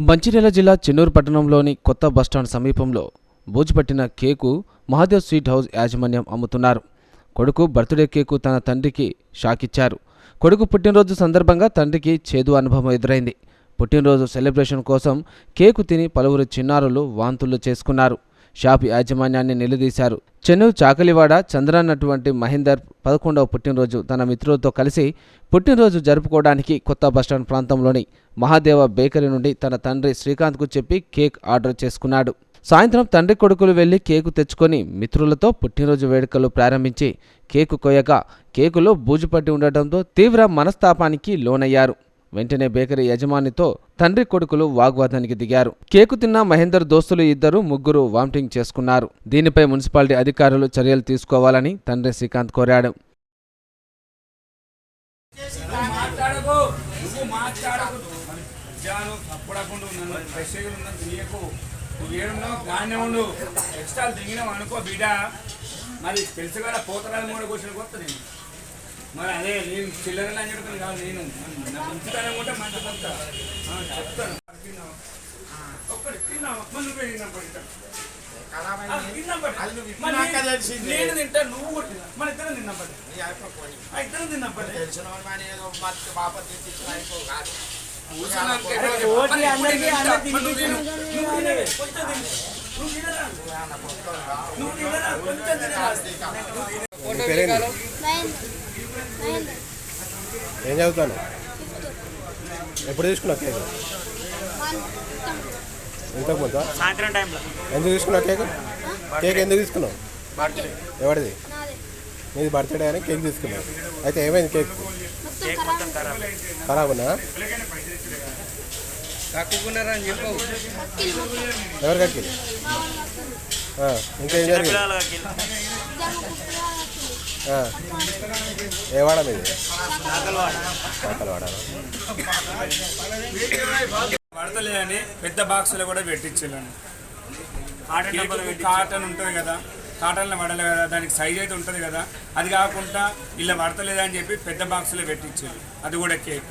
మంచిర్యాల జిల్లా చెన్నూరు పట్టణంలోని కొత్త బస్టాండ్ సమీపంలో బూజుపట్టిన కేకు మహాదేవ్ స్వీట్ హౌస్ యాజమాన్యం అమ్ముతున్నారు. కొడుకు బర్త్డే కేకు తన తండ్రికి షాకిచ్చారు. కొడుకు పుట్టినరోజు సందర్భంగా తండ్రికి చేదు అనుభవం ఎదురైంది. పుట్టినరోజు సెలబ్రేషన్ కోసం కేకు తిని పలువురు చిన్నారులు వాంతులు చేసుకున్నారు. షాప్ యాజమాన్యాన్ని నిలదీశారు. చెన్నూరు చాకలివాడ చంద్రన్నటువంటి మహేందర్ పదకొండవ పుట్టినరోజు తన మిత్రులతో కలిసి పుట్టినరోజు జరుపుకోవడానికి కొత్త బస్టాండ్ ప్రాంతంలోని మహాదేవ బేకరీ నుండి తన తండ్రి శ్రీకాంత్కు చెప్పి కేక్ ఆర్డర్ చేసుకున్నాడు. సాయంత్రం తండ్రి కొడుకులు వెళ్ళి కేకు తెచ్చుకొని మిత్రులతో పుట్టినరోజు వేడుకలు ప్రారంభించి కేకు కొయ్యగా కేకులో బూజు పట్టి ఉండటంతో తీవ్ర మనస్తాపానికి లోనయ్యారు. వెంటనే బేకరీ యజమానితో తండ్రి కొడుకులు వాగ్వాదానికి దిగారు. కేకు తిన్న మహేందర్ దోస్తులు ఇద్దరు ముగ్గురు వామిటింగ్ చేసుకున్నారు. దీనిపై మున్సిపాలిటీ అధికారులు చర్యలు తీసుకోవాలని తండ్రి శ్రీకాంత్ కోరాడు. ఎక్స్ట్రా అనుకో బిడ్డ. మరి తెలుసు కదా పోతరాలు మూడు కూర్చొని కొత్త నేను మరి అదే నేను చిల్లరలు అని చెప్తాను కాదు నేను. మంచితనం కూడా మంచి కొంత చెప్తాను. తిన్నావా? ఒక్కటి తిన్నావా? మరి నువ్వే నేను- తింటా నువ్వు కూడా తిన్నా. మన ఇద్దరం తిన్నప్పుడు ఆ, ఇద్దరం తిన్నప్పుడు నీ పేరేంటి ఏం చదువుతాను? ఎప్పుడు తీసుకున్నావు కేక్? ఇంతకు ముందు? సాయంత్రం టైంలో. ఎందుకు తీసుకున్నావు కేక్? కేక్ ఎందుకు తీసుకున్నావు? ఎవరిది? నీది బర్త్డే అని కేక్ తీసుకున్నావు. అయితే ఏమైంది కేక్? కేక్ మొత్తం ఖరాబ్. ఖరాబ్ ఉన్నా ఎవరికి అక్కింది ఆ, ఇంకా ఏం జరిగింది ఏ వాడ మీది? పడతలేదని పెద్ద బాక్సులో కూడా పెట్టించాను కేకు కాటన్ ఉంటుంది కదా. కాటన్లో పడలే కదా దానికి సైజ్ అయితే ఉంటుంది కదా. అది కాకుండా ఇలా పడతలేదని చెప్పి పెద్ద బాక్సులో పెట్టించారు అది కూడా కేక్.